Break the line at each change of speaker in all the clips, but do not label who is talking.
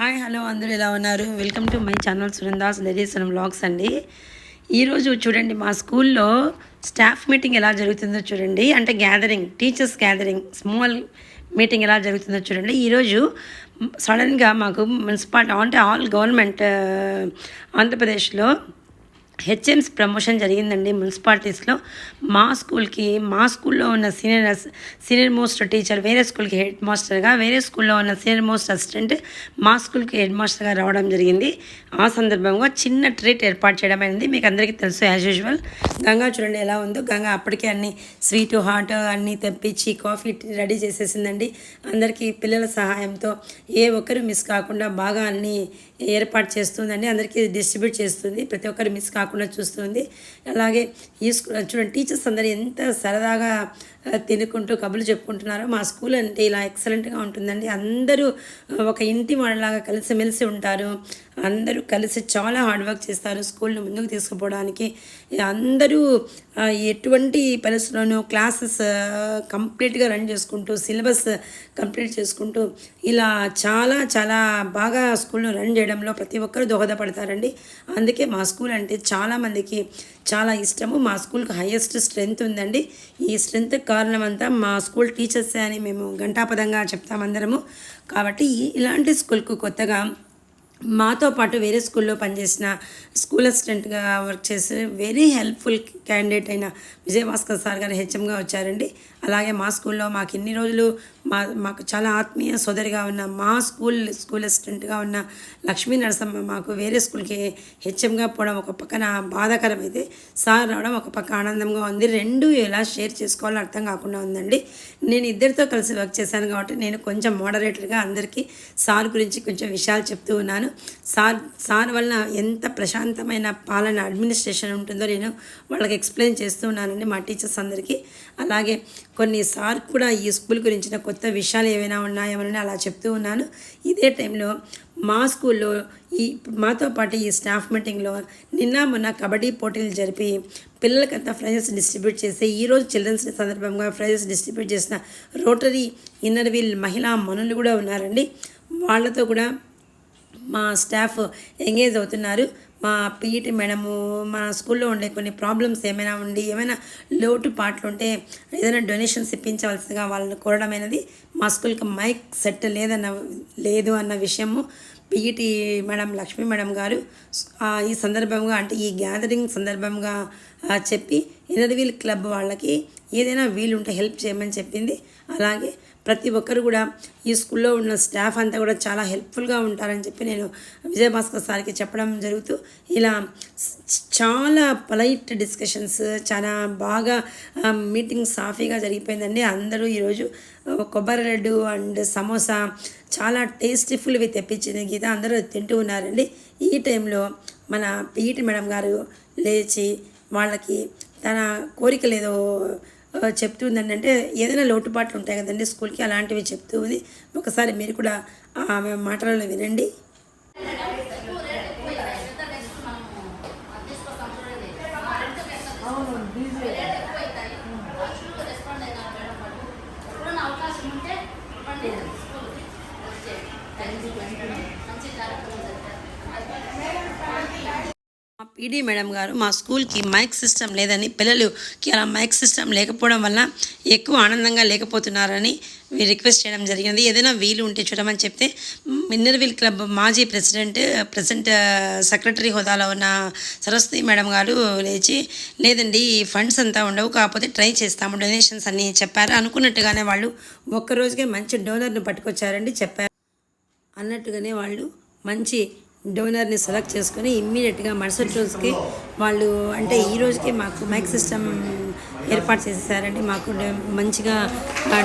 Hi hello అందరూ ఎలా ఉన్నారు? Welcome to my channel Sunanda's ladies and. అండి ఈరోజు చూడండి మా స్కూల్లో స్టాఫ్ మీటింగ్ ఎలా జరుగుతుందో చూడండి. అంటే gathering teachers gathering small meeting ఎలా జరుగుతుందో చూడండి. ఈరోజు సడన్గా మాకు మున్సిపాలిటీ అంటే ఆల్ గవర్నమెంట్ uh, ఆంధ్రప్రదేశ్లో హెచ్ఎంస్ ప్రమోషన్ జరిగిందండి మున్సిపాలిటీస్లో. మా స్కూల్కి మా స్కూల్లో ఉన్న సీనియర్ సీనియర్ మోస్ట్ టీచర్ వేరే స్కూల్కి హెడ్ మాస్టర్గా వేరే స్కూల్లో ఉన్న సీనియర్ మోస్ట్ అసిస్టెంట్ మా స్కూల్కి హెడ్ మాస్టర్గా రావడం జరిగింది. ఆ సందర్భంగా చిన్న ట్రీట్ ఏర్పాటు చేయడం అయింది. మీకు అందరికీ తెలుసు యాజ్ యూజువల్ గంగా చూడండి ఎలా ఉందో. గంగా అప్పటికే అన్ని స్వీట్ హాట్ అన్నీ తెప్పించి కాఫీ రెడీ చేసేసిందండి. అందరికీ పిల్లల సహాయంతో ఏ ఒక్కరు మిస్ కాకుండా బాగా అన్ని ఏర్పాటు చేస్తుందండి. అందరికీ డిస్ట్రిబ్యూట్ చేస్తుంది. ప్రతి ఒక్కరు మిస్ కాకుండా చూస్తుంది అలాగే ఈ స్కూల్ చూడండి టీచర్స్ అందరూ ఎంత సరదాగా తినుకుంటూ కబుర్లు చెప్పుకుంటున్నారో. మా స్కూల్ అంటే ఇలా ఎక్సలెంట్గా ఉంటుందండి. అందరూ ఒక ఇంటి వాళ్ళలాగా కలిసిమెలిసి ఉంటారు. అందరూ కలిసి చాలా హార్డ్ వర్క్ చేస్తారు స్కూల్ని ముందుకు తీసుకుపోవడానికి. అందరూ ఎటువంటి పరిస్థితుల్లోనూ క్లాసెస్ కంప్లీట్గా రన్ చేసుకుంటూ సిలబస్ కంప్లీట్ చేసుకుంటూ ఇలా చాలా చాలా బాగా స్కూల్ను రన్ చేయడంలో ప్రతి ఒక్కరూ దోహదపడతారండి. అందుకే మా స్కూల్ అంటే చాలామందికి చాలా ఇష్టము. మా స్కూల్కి హైయెస్ట్ స్ట్రెంగ్త్ ఉందండి. ఈ స్ట్రెంగ్త్ కారణం అంతా మా స్కూల్ టీచర్సే అని మేము ఘంటాపదంగా చెప్తామందరము కాబట్టి ఇలాంటి స్కూల్కు కొత్తగా మాతో పాటు వేరే స్కూల్లో పనిచేసిన స్కూల్ అసిస్టెంట్గా వర్క్ చేసి వెరీ హెల్ప్ఫుల్ క్యాండిడేట్ అయిన విజయభాస్కర్ సార్ గారు హెచ్ఎంగా వచ్చారండి. అలాగే మా స్కూల్లో మాకు ఇన్ని రోజులు మా మాకు చాలా ఆత్మీయ సోదరిగా ఉన్న మా స్కూల్ స్కూల్ అసిస్టెంట్గా ఉన్న లక్ష్మీ నరసమ్మ మాకు వేరే స్కూల్కి హెచ్ఎంగా పోవడం ఒక పక్కన బాధాకరం అయితే. సార్ రావడం ఒక పక్క ఆనందంగా ఉంది. రెండు ఎలా షేర్ చేసుకోవాలో అర్థం కాకుండా ఉందండి. నేను ఇద్దరితో కలిసి వర్క్ చేశాను కాబట్టి నేను కొంచెం మోడరేటర్గా అందరికీ సార్ గురించి కొంచెం విషయాలు చెప్తూ ఉన్నాను. సార్ సార్ వలన ఎంత ప్రశాంతమైన పాలన అడ్మినిస్ట్రేషన్ ఉంటుందో నేను వాళ్ళకి ఎక్స్ప్లెయిన్ చేస్తూ ఉన్నానండి మా టీచర్స్ అందరికీ. అలాగే కొన్ని సార్ కూడా ఈ స్కూల్ గురించిన కొత్త విషయాలు ఏమైనా ఉన్నాయేమోనని అలా చెప్తూ ఉన్నాను. ఇదే టైంలో మా స్కూల్లో ఈ మాతో పాటు ఈ స్టాఫ్ మీటింగ్లో నిన్న మొన్న కబడ్డీ పోటీలు జరిపి పిల్లలకంతా ప్రైజెస్ డిస్ట్రిబ్యూట్ చేసి ఈరోజు చిల్డ్రన్స్ డే సందర్భంగా ప్రైజెస్ డిస్ట్రిబ్యూట్ చేసిన రోటరీ ఇన్నర్ వీల్ మహిళా మనులు కూడా ఉన్నారండి. వాళ్ళతో కూడా మా స్టాఫ్ ఎంగేజ్ అవుతున్నారు. మా పీఈటీ మేడము మా స్కూల్లో ఉండే కొన్ని ప్రాబ్లమ్స్ ఏమైనా ఉండి ఏమైనా లోటు పాటలు ఉంటే ఏదైనా డొనేషన్స్ ఇప్పించవలసిగా వాళ్ళని కోరడమైనది మా స్కూల్కి మైక్ సెట్ లేదన్న లేదు అన్న విషయము పీఈటీ మేడం లక్ష్మీ మేడం గారు ఈ సందర్భంగా అంటే ఈ గ్యాదరింగ్ సందర్భంగా చెప్పి ఇన్నర్వీల్ క్లబ్ వాళ్ళకి ఏదైనా వీలుంటే హెల్ప్ చేయమని చెప్పింది. అలాగే ప్రతి ఒక్కరు కూడా ఈ స్కూల్లో ఉన్న స్టాఫ్ అంతా కూడా చాలా హెల్ప్ఫుల్గా ఉంటారని చెప్పి నేను విజయభాస్కర్ సార్కి చెప్పడం జరుగుతూ ఇలా చాలా పొలైట్ డిస్కషన్స్ చాలా బాగా మీటింగ్ సాఫీగా జరిగిపోయిందండి. అందరూ ఈరోజు కొబ్బరి లడ్డు అండ్ సమోసా చాలా టేస్టీఫుల్వి తెప్పించింది. గీత అందరూ తింటూ ఉన్నారండి. ఈ టైంలో మన పీఈటి మేడం గారు లేచి వాళ్ళకి తన కోరికలు చెప్తుంది అంటే ఏదైనా లోటుపాట్లు ఉంటాయి కదండి స్కూల్కి అలాంటివి చెప్తూ ఉంది. ఒకసారి మీరు కూడా ఆమె మాటలలో వినండి
ఎప్పుడైనా అవకాశం ఉంటే ఇవ్వండి స్కూల్కి వచ్చే మంచి కార్యక్రమం జరుగుతుంది
మా పీడీ మేడం గారు మా స్కూల్కి మైక్ సిస్టమ్ లేదని పిల్లలుకి అలా మైక్ సిస్టమ్ లేకపోవడం వల్ల ఎక్కువ ఆనందంగా లేకపోతున్నారని రిక్వెస్ట్ చేయడం జరిగింది. ఏదైనా వీలు ఉంటే చూడమని చెప్తే మిన్నర్విల్ క్లబ్ మాజీ ప్రెసిడెంట్ ప్రెసెంట్ సెక్రటరీ హోదాలో ఉన్న సరస్వతి మేడం గారు లేచి లేదండి ఫండ్స్ అంతా ఉండవు కాకపోతే ట్రై చేస్తాము డొనేషన్స్ అన్నీ చెప్పారు. అనుకున్నట్టుగానే వాళ్ళు ఒక్క రోజుకే మంచి డోనర్ను పట్టుకొచ్చారండి చెప్పారు. అన్నట్టుగానే వాళ్ళు మంచి డోనర్ని సెలెక్ట్ చేసుకొని ఇమ్మీడియట్గా మరుసటి రోజుకి వాళ్ళు అంటే ఈ రోజుకి మాకు మైక్ సిస్టమ్ ఏర్పాటు చేసేసారండి మాకు మంచిగా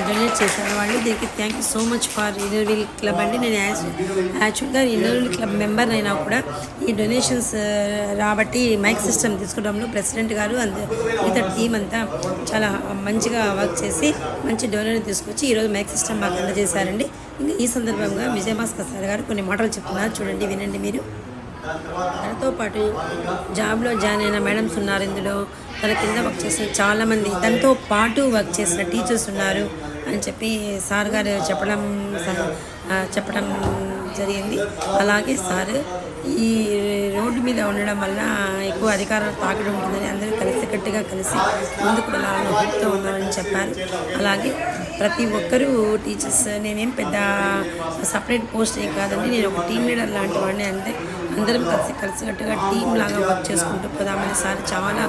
డొనేట్ చేశారు వాళ్ళు. దీనికి thank you so much for Inner Wheel club అండి. నేను యాజ్ యాక్చువల్గా ఇన్నర్వీల్ క్లబ్ మెంబర్ అయినా కూడా ఈ డొనేషన్స్ రాబట్టి మైక్ సిస్టమ్ తీసుకోవడంలో ప్రెసిడెంట్ గారు అంత మిగతా టీం అంతా చాలా మంచిగా వర్క్ చేసి మంచి డొనేట్ తీసుకొచ్చి ఈరోజు మైక్ సిస్టమ్ మాకు అందజేశారండి. ఇంకా ఈ సందర్భంగా విజయభాస్కర్ సార్ గారు కొన్ని మాటలు చెప్తున్నారు. చూడండి వినండి మీరు. తనతో పాటు జాబ్లో జాయిన్ అయిన మేడమ్స్ ఉన్నారు ఇందులో. తన కింద వర్క్ చేసిన చాలామంది తనతో పాటు వర్క్ చేసిన టీచర్స్ ఉన్నారు అని చెప్పి సార్ గారు చెప్పడం చెప్పడం జరిగింది. అలాగే సార్ ఈ రోడ్డు మీద ఉండడం వల్ల ఎక్కువ అధికారం తాకడం ఉంటుందని అందరూ కలిసికట్టుగా కలిసి ముందుకు వెళ్ళాలని హోప్తో ఉన్నారని చెప్పారు. అలాగే ప్రతి ఒక్కరూ టీచర్స్ నేనేం పెద్ద సపరేట్ పోస్ట్ ఏం కాదండి నేను ఒక టీం లీడర్ లాంటి వాడిని అంటే అందరం కలిసి కలిసికట్టుగా టీం లాగా వర్క్ చేసుకుంటూ పోదామని సార్ చాలా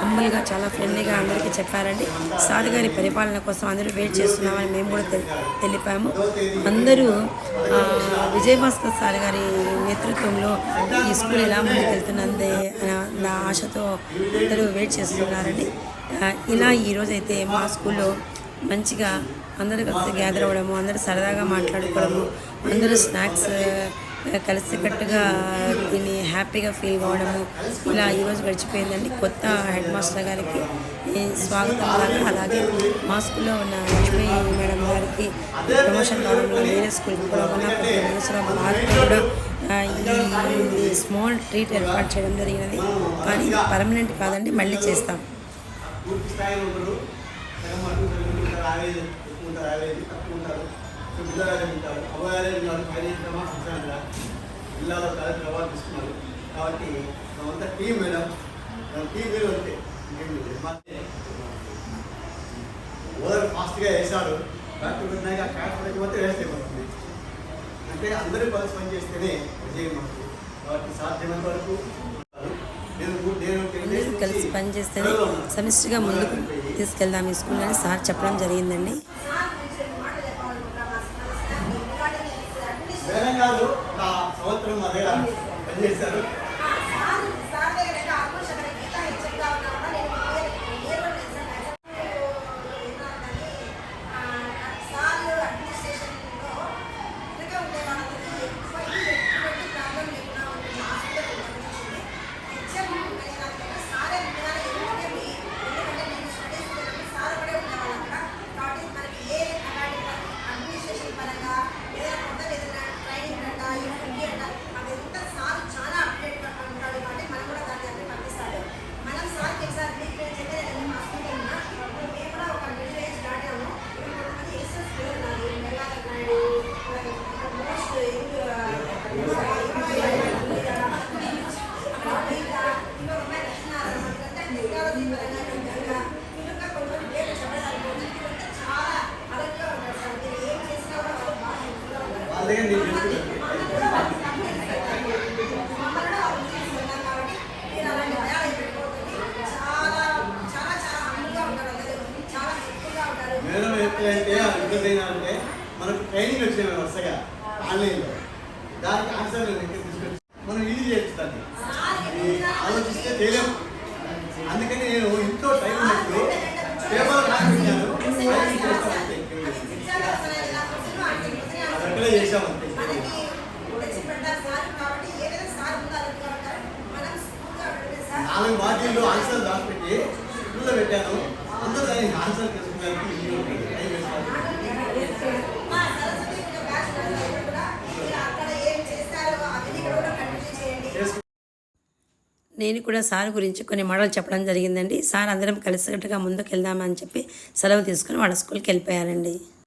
హంబుల్గా చాలా ఫ్రెండ్లీగా అందరికీ చెప్పారండి. సార్ గారి పరిపాలన కోసం అందరూ వెయిట్ చేస్తున్నామని మేము కూడా తెలిపాము. అందరూ విజయభాస్కర్ సార్ గారి నేతృత్వంలో ఈ స్కూల్ ఎలా ముందుకెళ్తున్నది నా ఆశతో అందరూ వెయిట్ చేస్తున్నారండి. ఇలా ఈరోజైతే మా స్కూల్లో మంచిగా అందరూ కలిసి గ్యాదర్ అవ్వడము అందరూ సరదాగా మాట్లాడుకోవడము అందరూ స్నాక్స్ కలిసికట్టుగా తిని హ్యాపీగా ఫీల్ కావడము ఇలా ఈరోజు గడిచిపోయిందండి. కొత్త హెడ్ మాస్టర్ గారికి స్వాగతం లాగా అలాగే మా స్కూల్లో ఉన్న లక్ష్మీ మేడం గారికి ప్రమోషన్ కావడంలో వేరే స్కూల్కి కూడా ఉన్న కూడా ఈ స్మాల్ ట్రీట్ ఏర్పాటు చేయడం జరిగినది. కానీ పర్మనెంట్ కాదండి మళ్ళీ చేస్తాం.
పూర్తి స్థాయిలో ఉంటారు ఎక్కువ ఉంటారు కార్యక్రమ జిల్లాలో కార్యక్రమాలు తీసుకున్నారు కాబట్టి మేమంతా టీం మేడం. టీం మీద ఉంటే ఓదర్ ఫాస్ట్గా వేశాడు డాక్టర్ పెట్టినాక పడకపోతే వేస్ట్ అయిపోతుంది అంటే అందరూ కలిసి పని చేస్తేనే విజయం మనకు కాబట్టి సాధ్యమైనంత వరకు
కలిసి పనిచేస్తేనే సమిష్టిగా ముందుకు తీసుకెళ్దాం ఈ స్కూల్ అని సార్ చెప్పడం జరిగిందండి.
వేరే కాదు నా సంవత్సరం మా పనిచేశారు
అడ్మినిస్ట్రేషన్ పరంగా ఏదైనా కొత్త ఏదైనా ట్రైనింగ్ అంట ఇవన్నీ అంట అదంతా సార్ చాలా అప్డేట్ ఉంటాడు కాబట్టి మనం కూడా దాన్ని అన్ని పంపిస్తాడు మనం సార్కి ఒకసారి రీప్లేస్ అయితే నేను మా స్కూల్ ఉన్నా ఇప్పుడు మేము కూడా ఒక మిడిల్ ఏజ్ దాటాము ఇప్పుడు కొంతమంది ఎస్ఎస్ ఉన్నారు మెగాధర్ నాయుడు మోస్ట్ టెక్నాలజీ పరంగా ఇంకా ఇంకా కొంచెం పేరు చెప్పడానికి చాలా అలర్ట్గా ఉంటారు సార్ మీరు ఏం చేసినా కూడా వాళ్ళు బాగా helpful గా ఉంటారు.
వాళ్ళ దగ్గర నేను చెప్తున్నాను
మమ్మల్ని వాళ్ళు తీసుకున్నారు కాబట్టి మీరు అలాంటి భయాలు పెట్టుకోవద్దండి. చాలా చాలా చాలా హంబుల్గా ఉంటారు అందరూ. చాలా helpful గా ఉంటారు
మేడం ఎప్పుడంటే ఇబ్బంది అయినా అంటే మనకు ట్రైనింగ్ వచ్చింది వరుసగా ఆన్లైన్లో. దానికి ఆన్సర్
నేను కూడా సార్ గురించి కొన్ని మాటలు చెప్పడం జరిగిందండి. సార్ అందరం కలిసికట్టుగా ముందుకు వెళ్దామని చెప్పి సెలవు తీసుకుని వాళ్ళ స్కూల్కి వెళ్ళిపోయారండి.